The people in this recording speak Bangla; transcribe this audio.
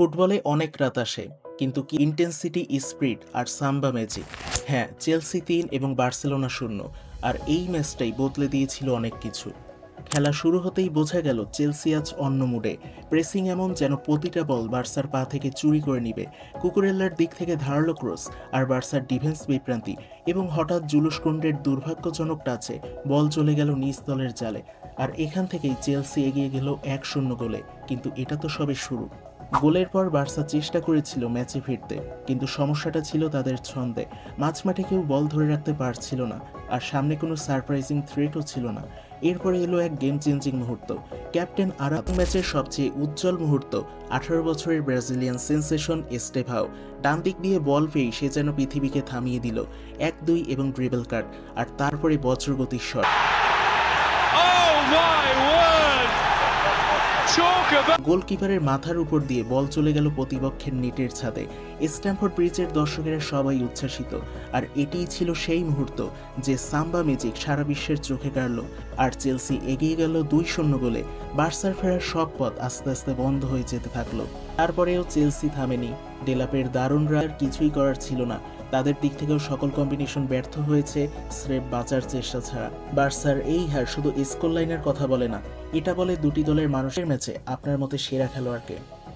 ফুটবলে অনেক রাত আসে, কিন্তু কি ইন্টেন্সিটি স্প্রিট আর সাম্বা ম্যাজিক? হ্যাঁ চেলসি তিন এবং বার্সেলোনা শূন্য, আর এই ম্যাচটাই বদলে দিয়েছিল অনেক কিছু। খেলা শুরু হতেই বোঝা গেল চেলসি আজ অন্য মুডে। প্রেসিং এমন যেন প্রতিটা বল বার্সার পা থেকে চুরি করে নিবে। কুকুরেল্লার দিক থেকে ধারালো ক্রস আর বার্সার ডিফেন্স বিভ্রান্তি এবং হঠাৎ জুলুসকুণ্ডের দুর্ভাগ্যজনক টাচে বল চলে গেল নিজ দলের জালে। আর এখান থেকেই চেলসি এগিয়ে গেল এক শূন্য গোলে, কিন্তু এটা তো সবে শুরু। গোলের পর বার্সা চেষ্টা করেছিল ম্যাচে ফিরতে, কিন্তু সমস্যাটা ছিল তাদের ছন্দে। মাঝমাঠে কেউ বল ধরে রাখতে পারছিল না, আর সামনে কোনো সারপ্রাইজিং থ্রেটও ছিল না। এরপরে এলো এক গেম চেঞ্জিং মুহূর্ত। ক্যাপ্টেন আরাব ম্যাচের সবচেয়ে উজ্জ্বল মুহূর্ত, আঠারো বছরের ব্রাজিলিয়ান সেন্সেশন এস্টেভাও। ডান দিক দিয়ে বল পেয়ে সে যেন পৃথিবীকে থামিয়ে দিল, এক, দুই এবং ড্রিবল কাট আর তারপরে বজ্রগতির শট গোলকিপারের মাথার উপর দিয়ে বল চলে গেল প্রতিপক্ষের নেটের ছাদে। স্ট্যামফোর্ড ব্রিজের দর্শকেরা সবাই উচ্ছ্বাসিত। আর এটিই ছিল সেই মুহূর্ত যে সাম্বা ম্যাজিক সারা বিশ্বের চোখে কাড়ল। আর চেলসি এগিয়ে গেল দুই শূন্য গোলে। বার্সার ফেরার সব পথ আস্তে আস্তে বন্ধ হয়ে যেতে থাকল। তারপরেও চেলসি থামেনি। ডেলাপের দারুণ রার কিছুই করার ছিল না। তাদের দিক থেকেও সকল কম্বিনেশন ব্যর্থ হয়েছে স্রেফ বাঁচার চেষ্টা ছাড়া। বার্সার এই হার শুধু স্কোর লাইনের কথা বলে না। এটা বলে দুটি দলের মানুষের ম্যাচে আপনার মতে সেরা খেলোয়াড়কে।